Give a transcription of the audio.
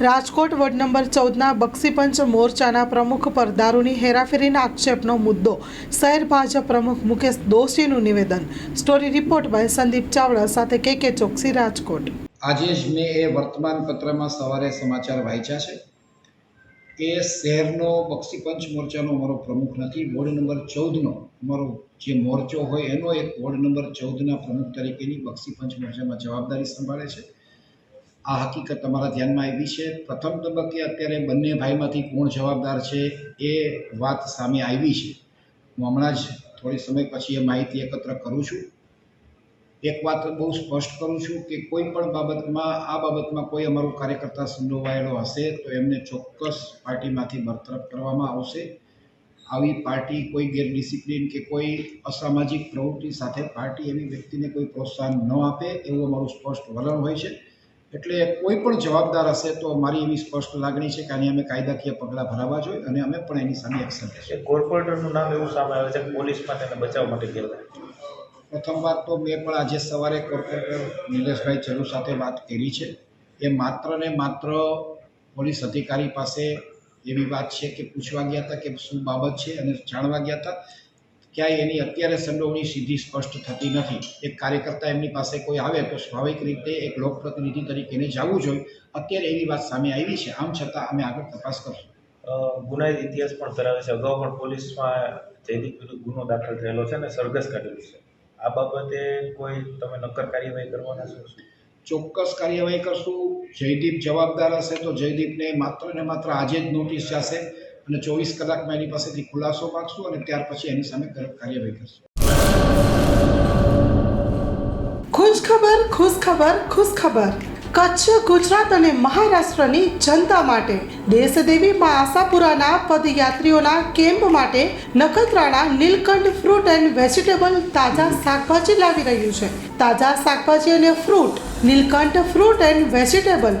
Rajkot ward number ચૌદના બક્ષીપંચ મોરચાના પ્રમુખ પર દારૂની હેરાફેરીના આક્ષેપનો મુદ્દો. શહેર ભાજપ પ્રમુખ મુકેશ દોશીનું નિવેદન. Story report by Sandeep Chavda સાથે કે કે ચોકસી રાજકોટ. આજે જ મેં એ વર્તમાન પત્રમાં સવારે સમાચાર વાંચ્યા છે કે શહેરનો બક્ષીપંચ મોરચાનો અમારો પ્રમુખ નથી. વોર્ડ નંબર ચૌદનો અમારો જે મોરચો હોય એનો એક વોર્ડ નંબર ચૌદના પ્રમુખ તરીકેની બક્ષીપંચ મોરચામાં જવાબદારી સંભાળે છે. આ હકીકત તમારા ધ્યાનમાં આવી છે. પ્રથમ તબક્કે અત્યારે બંને ભાઈમાંથી કોણ જવાબદાર છે એ વાત સામે આવી છે. હું હમણાં જ થોડી સમય પછી એ માહિતી એકત્ર કરું છું. એક વાત બહુ સ્પષ્ટ કરું છું કે કોઈ પણ બાબતમાં, આ બાબતમાં કોઈ અમારો કાર્યકર્તા સંડોવાયેલો હશે તો એમને ચોક્કસ પાર્ટીમાંથી બરતરફ કરવામાં આવશે. આવી પાર્ટી, કોઈ ગેરડિસિપ્લિન કે કોઈ અસામાજિક પ્રવૃત્તિ સાથે પાર્ટી એવી વ્યક્તિને કોઈ પ્રોત્સાહન ન આપે એવું અમારું સ્પષ્ટ વલણ હોય છે. એટલે કોઈ પણ જવાબદાર હશે તો મારી એવી સ્પષ્ટ લાગણી છે કે આની અમે કાયદાકીય પગલાં ભરાવવા જોઈએ અને અમે પણ એની સામે એક્શન લઈશું કોર્પોરેટરનું નામ એવું સામે આવે છે પોલીસમાં તેને બચાવવા માટે ગયેલા પ્રથમ વાત તો મેં પણ આજે સવારે કોર્પોરેટર નિલેશભાઈ ચલુ સાથે વાત કરી છે. એ માત્ર ને માત્ર પોલીસ અધિકારી પાસે એવી વાત છે કે પૂછવા ગયા હતા કે શું બાબત છે અને જાણવા ગયા હતા. ક્યાંય એની અત્યારે સંડોવણી સીધી સ્પષ્ટ થતી નથી. એક કાર્યકર્તા એમની પાસે કોઈ આવે તો સ્વાભાવિક રીતે એક લોકપ્રતિનિધિ તરીકે એને જવું જોઈએ. અત્યારે એવી વાત સામે આવી છે. આમ છતાં અમે આગળ તપાસ કરશું. ગુનાહિત ઇતિહાસ પણ ધરાવે છે. અગાઉ પણ પોલીસમાં જયદીપ વિરુદ્ધ ગુનો દાખલ થયેલો છે અને સરઘસ કાઢેલું છે. આ બાબતે કોઈ તમે નક્કર કાર્યવાહી કરવાના છો? ચોક્કસ કાર્યવાહી કરશું. જયદીપ જવાબદાર હશે તો જયદીપને માત્ર ને માત્ર આજે જ નોટિસ જશે. અને ચોવીસ કલાકમાં એની પાસેથી ખુલાસો માગશું અને ત્યાર પછી એની સામે કાર્યવાહી કરશું. ખુશ ખબર ખુશ ખબર ખુશ ખબર. કચ્છ, ગુજરાત અને મહારાષ્ટ્રની જનતા માટે, દેશદેવી માં આશાપુરાના પદયાત્રીઓના કેમ્પ માટે Nakhatrana, Nilkanth fruit and vegetable તાજા શાકભાજી લાવી રહ્યું છે. તાજા શાકભાજી અને fruit, Nilkanth fruit and vegetable